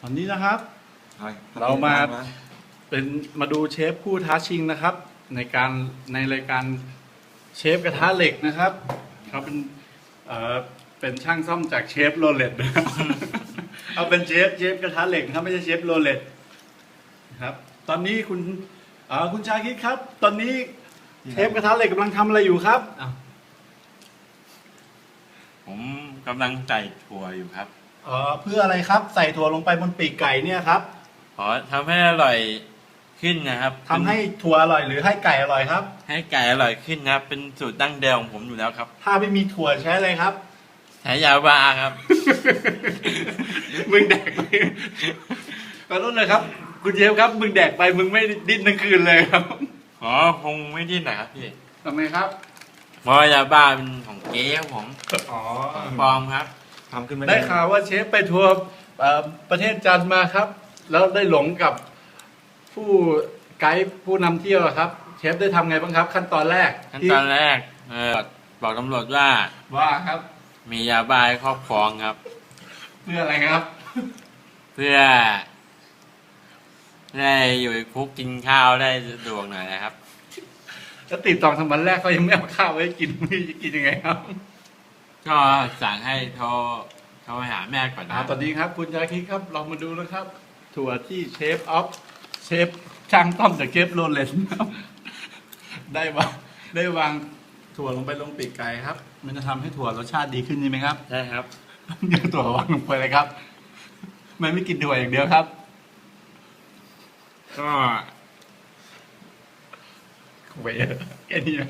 ตอนนี้นะครับ เรามาเป็นมาดูเชฟผู้ท้าชิงนะครับ ในการในรายการเชฟกระทะเหล็กนะครับเขาเป็นเอ่อเป็นช่างซ่อมจากเชฟโรเลตนะครับเอาเป็นเชฟเชฟกระทะเหล็กนะครับไม่ใช่เชฟโรเลตนะครับ ตอนนี้คุณเอ่อคุณชาคิดครับ ตอนนี้เชฟกระทะเหล็กกำลังทำอะไรอยู่ครับผมกำลังใส่ถั่วอยู่ครับ เอ่อเพื่ออะไรครับใส่ถั่วลงไปบนปีกไก่เนี่ยครับขอทำให้อร่อยขึ้นนะครับทำให้ถั่วอร่อยหรือให้ไก่อร่อยครับ ให้ไก่อร่อยขึ้นนะครับ เป็นสูตรดั้งเดิมของผมอยู่แล้วครับถ้าไม่มีถั่วใช้อะไรครับ ใช้ยาบาครับ มึงแดกไปขอโทษนะครับ คุณเชฟครับ มึงแดกไปมึงไม่ดิ้นทั้งคืนเลยครับอ๋อคงไม่ดิ้นนะครับพี่ทำไมครับเพราะว่ายาบ้าเป็นของเก๊ของผมอ๋อปลอมครับ ทำขึ้นมาได้ข่าวว่าเชฟไปทัวร์เอ่อประเทศจันทร์มาครับ แล้วได้หลงกับผู้ไกด์ผู้นำเที่ยวครับ เชฟได้ทำไงบ้างครับ ขั้นตอนแรกขั้นที่ตอนแรกเออบอกตำรวจว่าว่าครับมียาบ้าให้ครอบครองครับ เพื่ออะไรครับ เพื่อได้อยู่ในคุกกินข้าวได้สะดวกหน่อยนะครับ แล้วติดต่อทำวันแรกเขายังไม่เอาข้าวไว้กินไม่จะกินยังไงครับ ก็สั่งให้โทรโทรไปหาแม่ก่อนอ่านะตอนนี้ครับ คุณชาคิดครับ เรามาดูนะครับ ถั่วที่เชฟออฟเชฟช่างต้อมจากเชฟโรเลนครับ ได้วางได้วางถั่วลงไปลงปีกไก่ครับ มันจะทำให้ถั่วรสชาติดีขึ้นใช่ไหมครับ ใช่ครับเดี๋ยวถั่ววางลงไปเลยครับ มันไม่กินถั่วอย่างเดียวครับ ก็ เวยแค่นี้นะ